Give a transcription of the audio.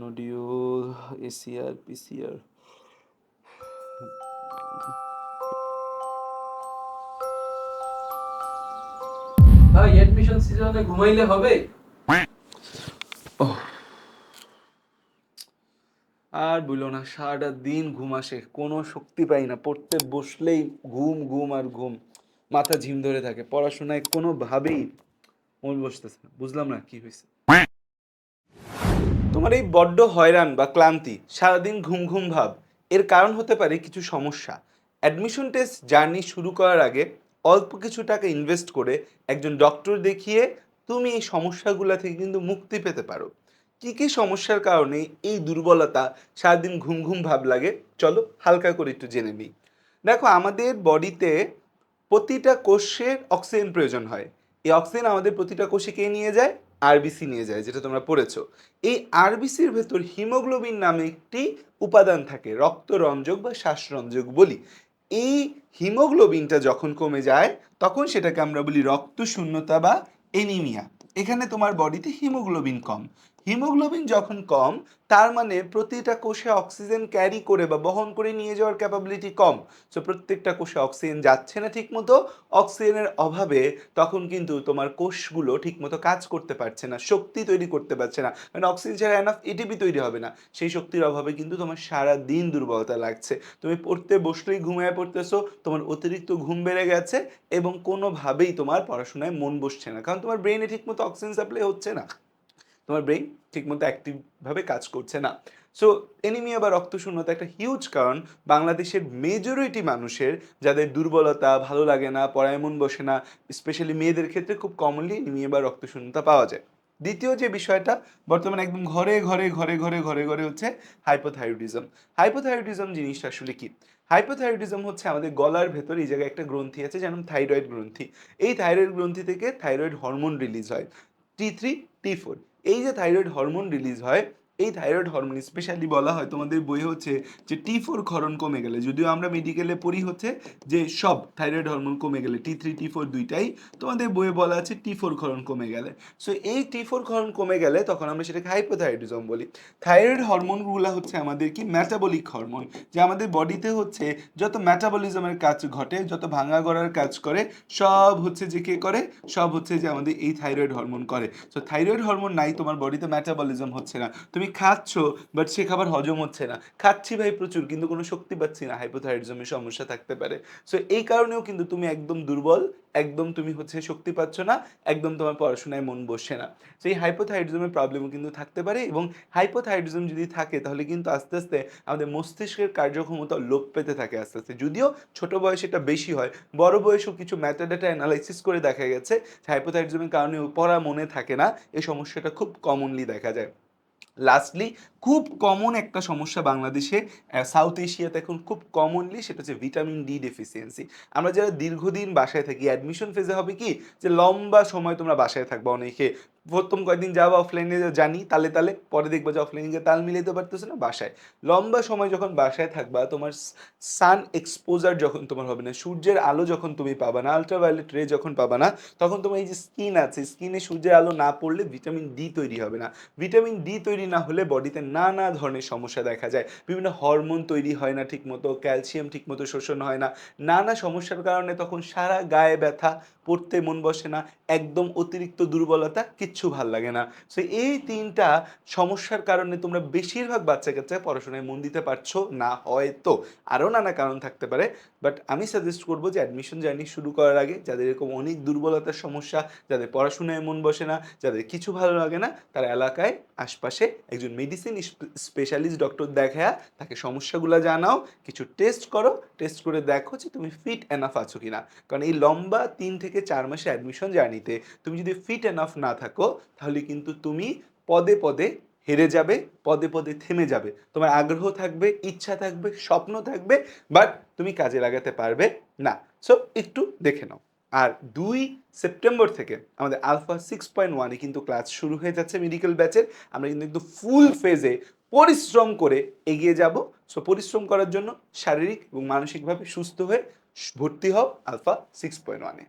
Nodule, ACR, PCR. ভাই admission সিজনে ঘুমাইলে হবে? আর বলল না সারাটা দিন ঘুম আসে। কোনো শক্তি পাই না। পড়তে বসলেই ঘুম ঘুম আর ঘুম। মাথা ঝিম ধরে থাকে। পড়াশোনায় কোনোভাবেই মন বসতেছে না। বুঝলাম না কি হয়েছে। তোমার এই বড্ড হয়রান বা ক্লান্তি সারাদিন ঘুম ঘুম ভাব এর কারণ হতে পারে কিছু সমস্যা। অ্যাডমিশন টেস্ট জার্নি শুরু করার আগে অল্প কিছু টাকা ইনভেস্ট করে একজন ডক্টর দেখিয়ে তুমি এই সমস্যাগুলো থেকে কিন্তু মুক্তি পেতে পারো। কি কি সমস্যার কারণে এই দুর্বলতা সারাদিন ঘুম ঘুম ভাব লাগে চলো হালকা করে একটু জেনে নিই। দেখো আমাদের বডিতে প্রতিটা কোষের অক্সিজেন প্রয়োজন হয়। এই অক্সিজেন আমাদের প্রতিটা কোষে কে নিয়ে যায় আরবিসি নিয়ে যায়, যেটা তোমরা পড়েছো। এই আরবিসির ভেতর হিমোগ্লোবিন নামে একটি উপাদান থাকে, রক্তরঞ্জক বা শ্বাসরঞ্জক বলি। এই হিমোগ্লোবিনটা যখন কমে যায়, তখন সেটাকে আমরা বলি রক্ত শূন্যতা বা এনিমিয়া এখানে তোমার বডিতে হিমোগ্লোবিন কম। হিমোগ্লোবিন যখন কম, তার মানে প্রতিটা কোষে অক্সিজেন ক্যারি করে বা বহন করে নিয়ে যাওয়ার ক্যাপাবিলিটি কম। সো প্রত্যেকটা কোষে অক্সিজেন যাচ্ছে না ঠিকমতো, অক্সিজেনের অভাবে তখন কিন্তু তোমার কোষগুলো ঠিকমতো কাজ করতে পারছে না, শক্তি তৈরি করতে পারছে না। মানে অক্সিজেন ছাড়া এনাফ এটিপি তৈরি হবে না। সেই শক্তির অভাবে কিন্তু তোমার সারা দিন দুর্বলতা লাগছে। তুমি পড়তে বসলেই ঘুমিয়ে পড়তেছো, তোমার অতিরিক্ত ঘুম বেড়ে গেছে এবং কোনোভাবেই তোমার পড়াশোনায় মন বসছে না। কারণ তোমার ব্রেনে ঠিকমতো অক্সিজেন সাপ্লাই হচ্ছে না। তোমার ব্রেন ঠিকমতো অ্যাক্টিভভাবে কাজ করছে না। সো এনিমিয়া বা রক্তশূন্যতা একটা হিউজ কারণ বাংলাদেশের মেজরিটি মানুষের যাদের দুর্বলতা, ভালো লাগে না, পড়ায় মন বসে না স্পেশালি মেয়েদের ক্ষেত্রে খুব কমনলি এনিমিয়া বা রক্তশূন্যতা পাওয়া যায়। দ্বিতীয় যে বিষয়টা, বর্তমানে একদম ঘরে ঘরে ঘরে ঘরে ঘরে ঘরে হচ্ছে হাইপোথাইরয়েডিজম হাইপোথাইরয়েডিজম জিনিসটা আসলে কি? হাইপোথাইরয়েডিজম হচ্ছে আমাদের গলার ভেতর এই জায়গায় একটা গ্রন্থি আছে যেমন থাইরয়েড গ্রন্থি। এই থাইরয়েড গ্রন্থি থেকে থাইরয়েড হরমোন রিলিজ হয়। টি থ্রি টি ফোর এই যে থাইরয়েড হরমোন রিলিজ হয় এই থাইরয়েড হরমোন স্পেশালি বলা হয়, তোমাদের বই হচ্ছে যে টি ফোর ক্ষরণ কমে গেলে, যদিও আমরা মেডিকেলে পড়ি হচ্ছে যে সব থাইরয়েড হরমোন কমে গেলে টি থ্রি টি ফোর দুইটাই তোমাদের বইয়ে বলা আছে টি ফোর ক্ষরণ কমে গেলে। সো এই টি ফোর ক্ষরণ কমে গেলে তখন আমরা সেটাকে হাইপোথাইরয়েডিজম বলি। থাইরয়েড হরমোনগুলো হচ্ছে আমাদের কি? ম্যাটাবলিক হরমোন যে আমাদের বডিতে হচ্ছে যত ম্যাটাবলিজমের কাজ ঘটে, যত ভাঙা গড়ার কাজ করে, সব হচ্ছে যে কে করে? সব হচ্ছে যে আমাদের এই থাইরয়েড হরমোন করে। সো থাইরয়েড হরমোন নাই, তোমার বডিতে ম্যাটাবলিজম হচ্ছে না। তুমি খাচ্ছ বাট সে খাবার হজম হচ্ছে না। খাচ্ছি ভাই প্রচুর, কিন্তু কোনো শক্তি পাচ্ছি না। হাইপোথাইরয়েডিজমের সমস্যা থাকতে পারে। সো এই কারণেও কিন্তু তুমি একদম দুর্বল, একদম তুমি হচ্ছে শক্তি পাচ্ছ না, একদম তোমার পড়াশোনায় মন বসছে না। সেই এই হাইপোথাইরয়েডিজমের প্রবলেমও কিন্তু থাকতে পারে এবং হাইপোথাইরয়েডিজম যদি থাকে, তাহলে কিন্তু আস্তে আস্তে আমাদের মস্তিষ্কের কার্যক্ষমতা লোপ পেতে থাকে আস্তে আস্তে। যদিও ছোট বয়সে এটা বেশি হয়, বড় বয়সেও কিছু ম্যাটাডাটা অ্যানালাইসিস করে দেখা গেছে। হাইপোথাইরয়েডিজমের কারণে পড়া মনে থাকে না এই সমস্যাটা খুব কমনলি দেখা যায়। লাস্টলি খুব কমন একটা সমস্যা বাংলাদেশে সাউথ এশিয়াতে এখন খুব কমনলি সেটা হচ্ছে ভিটামিন ডি ডেফিসিয়েন্সি আমরা যারা দীর্ঘদিন বাসায় থাকি অ্যাডমিশন ফেজে হবে কি? যে লম্বা সময় তোমরা বাসায় থাকবে অনেকে। প্রথম কয়েকদিন যাওয়া অফলাইনে জানি, তালে তালে পরে দেখব যে অফলাইনে তাল মিলাইতে পারতেছে না, বাসায়। লম্বা সময় যখন বাসায় থাকবা, তোমার সান এক্সপোজার যখন তোমার হবে না, সূর্যের আলো যখন তুমি পাবা না আলট্রাভায়োলেট রে যখন পাবা না, তখন তোমার এই যে স্কিন আছে স্কিনে সূর্যের আলো না পড়লে ভিটামিন ডি তৈরি হবে না। ভিটামিন ডি তৈরি না হলে বডিতে নানা ধরনের সমস্যা দেখা যায়। বিভিন্ন হরমোন তৈরি হয় না ঠিকমতো ক্যালসিয়াম ঠিকমতো শোষণ হয় না। নানা সমস্যার কারণে তখন সারা গায়ে ব্যথা, পড়তে মন বসে না, একদম অতিরিক্ত দুর্বলতা কিচ্ছু ভালো লাগে না। সো এই তিনটা সমস্যার কারণে তোমরা বেশিরভাগ বাচ্চা কাচ্চা পড়াশোনায় মন দিতে পারছ না হয়তো। আরও নানা কারণ থাকতে পারে। বাট আমি সাজেস্ট করব যে অ্যাডমিশন জার্নি শুরু করার আগে যাদের এরকম অনেক দুর্বলতার সমস্যা, যাদের পড়াশোনায় মন বসে না, যাদের কিছু ভালো লাগে না, তারা এলাকায় আশপাশে একজন মেডিসিন স্পেশালিস্ট ডক্টর দেখা তাকে সমস্যাগুলো জানাও, কিছু টেস্ট করো টেস্ট করে দেখো যে তুমি ফিট এনাফ আছো কিনা। কারণ এই লম্বা তিন থেকে চার মাসে অ্যাডমিশন জার্নিতে তুমি যদি ফিট এনাফ না থাকো, তাহলে কিন্তু তুমি পদে পদে হেরে যাবে, পদে পদে থেমে যাবে। তোমার আগ্রহ থাকবে, ইচ্ছা থাকবে, স্বপ্ন থাকবে বাট তুমি কাজে লাগাতে পারবে না। সো একটু দেখে নাও। আর দুই সেপ্টেম্বর থেকে আমাদের আলফা সিক্স পয়েন্ট ওয়ানে কিন্তু ক্লাস শুরু হয়ে যাচ্ছে মেডিকেল ব্যাচের আমরা কিন্তু একটু ফুল ফেজে পরিশ্রম করে এগিয়ে যাব। সো পরিশ্রম করার জন্য শারীরিক এবং মানসিকভাবে সুস্থ হয়ে ভর্তি হও আলফা সিক্স পয়েন্ট ওয়ানে